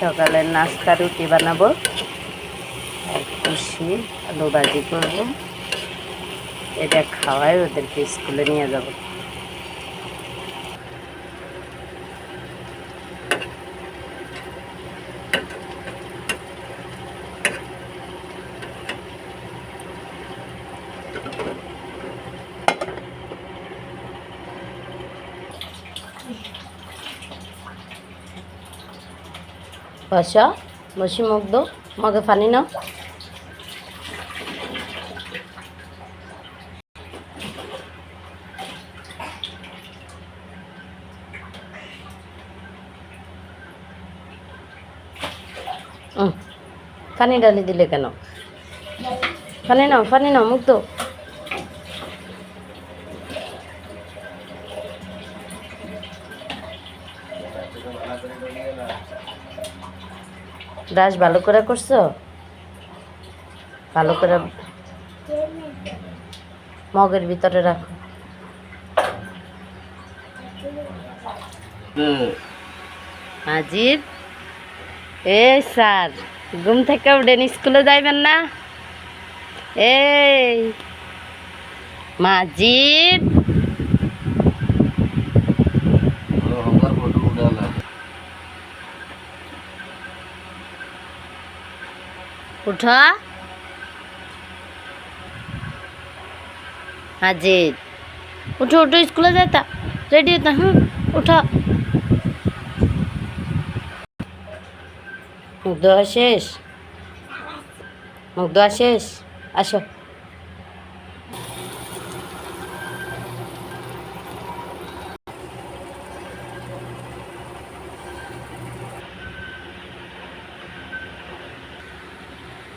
সকালের নাস্তা রুটি বানাবো। খুশি আলু বাজি করব। এটা খাওয়াই ওদেরকে স্কুলে নিয়ে যাব। বসা বসি মুখ দো মগে নাও। উম, পানি ডালি দিলে কেন? পানি নাও পানি নাও মুখ দো ব্রাশ ভালো করে করছ? ভালো করে মগের ভিতরে রাখো। আজিব এ স্যার ঘুম থেকে উঠেন স্কুলে যাইবেন না? এই মাজিব উঠা আজিদ উঠো উঠো স্কুলে যাইতা রেডি হতা হুম উঠো মুখ ধোয়া শেষ মুখ ধোয়া শেষ আসো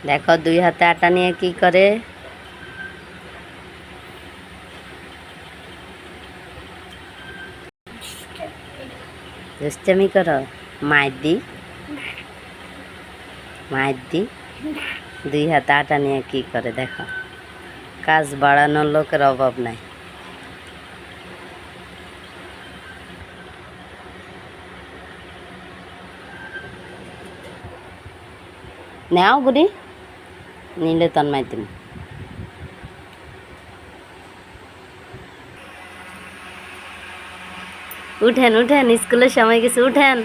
দেখো দুই হাতে আটা নিয়ে কি করে দুষ্টামি করো মায়ের দি মায়ের দি দুই হাতে আটা নিয়ে কি করে দেখো কাজ বাড়ানোর লোকের অভাব নাই নেও গুড়ি নিলে তন্মাই তুমি উঠেন উঠেন স্কুলের সময় গেছে উঠেন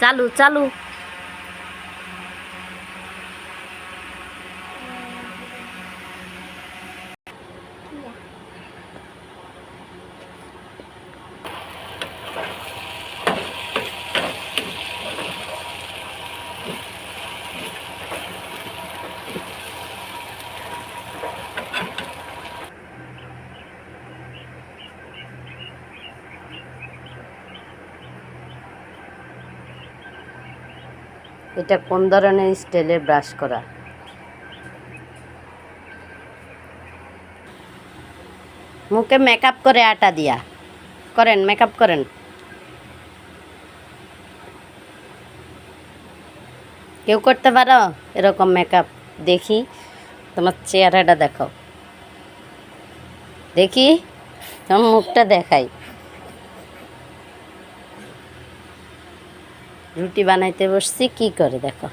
চালু চালু এটা কোন ধরনের স্টাইলের ব্রাশ করা? মুখে মেকআপ করে আটা দিয়া। করেন মেকআপ করেন। কেউ করতে পারো? এরকম মেকআপ দেখি। তোমার চেহারাটা দেখো। দেখি, তোমার মুখটা দেখাই। রুটি বানাইতে বসছি কি করে দেখো।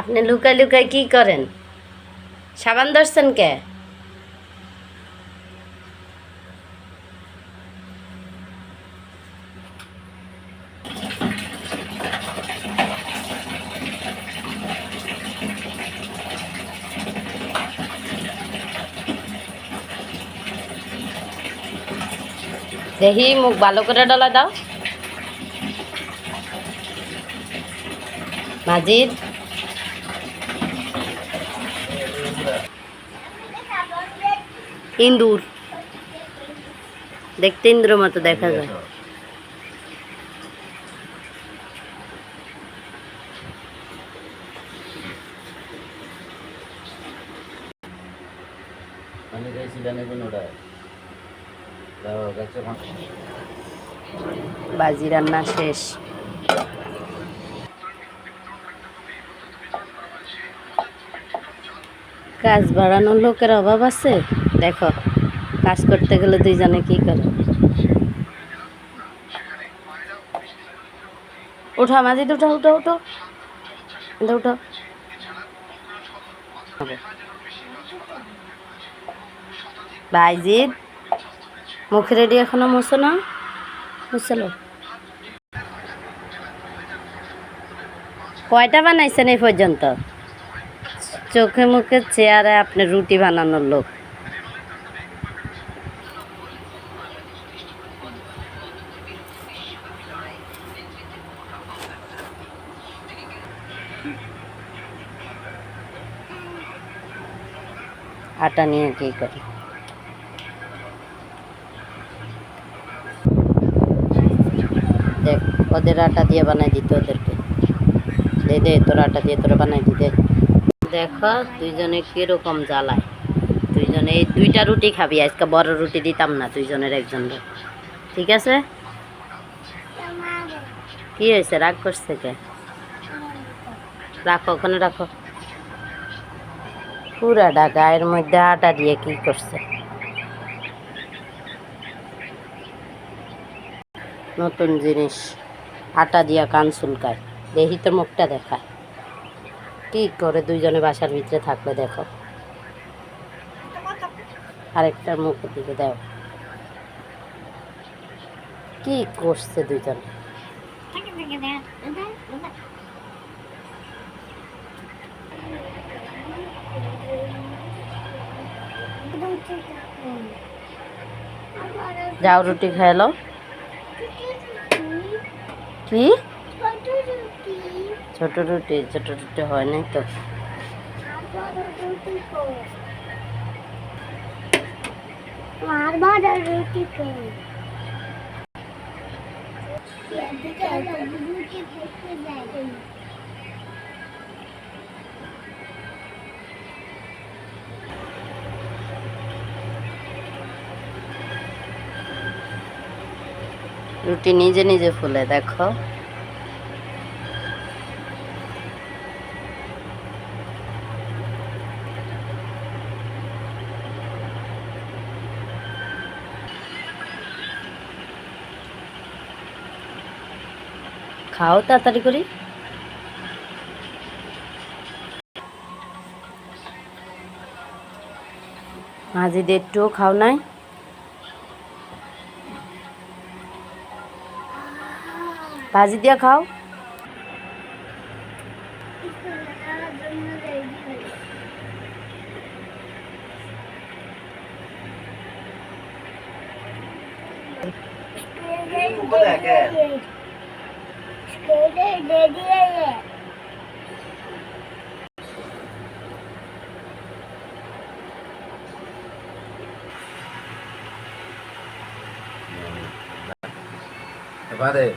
আপনি লুকায় লুকায় কি করেন? সাবান ধরছেন কে? দেখি মুখ ভালো করে ডলা দাও। মাজিদ। ইন্দুর। দেখতে ইন্দুর মতো দেখা যায়। বাজি রান্না শেষ। কাজ বাড়ানোর লোকের অভাব আছে? দেখো, কাজ করতে গেলে দুইজনে কি করে? উঠো মাঝে উঠো উঠো। উঠো উঠো। ভাইজিৎ, মুখ রেডি এখনও মুছো না? মুছলো কয়টা বানাইছেন এই পর্যন্ত? চোখে মুখে চেয়ারে আপনি রুটি বানানোর লোক। আটা নিয়ে কি করি? দেখ, ওদের আটা দিয়ে বানাই দিতে ওদেরকে। দে দে, তোর আটা দিয়ে তোরা বানাই দিতে দেখো, দুইজনে কীরকম জ্বালায়। দুইজনে এই দুইটা রুটি খাবি, আজকে বড় রুটি দিতাম না, দুইজনের একজনের ঠিক আছে? কি হয়েছে? রাগ করছে কে? রাখো, ওখানে রাখো। পুরাটা গায়ের মধ্যে আটা দিয়ে কি করছে? নতুন জিনিস, আটা দিয়া কান চুলকায়। দেখি তোর মুখটা দেখায়। কি করে দুইজনে বাসার ভিতরে থাকলে দেখো। আরেকটার মুখের দিকে দাও। কি করছে দুইজন? যাও রুটি খাইলো কি? ছোট রুটি ছোট রুটি হয় নাই তো। রুটি নিজে নিজে ফুলে দেখো। খাও তাড়াতাড়ি করি। মাঝে একটুও খাও নাই। ভাজি দিয়ে খাও। 姐姐姐姐姐。嗯，来，小巴队。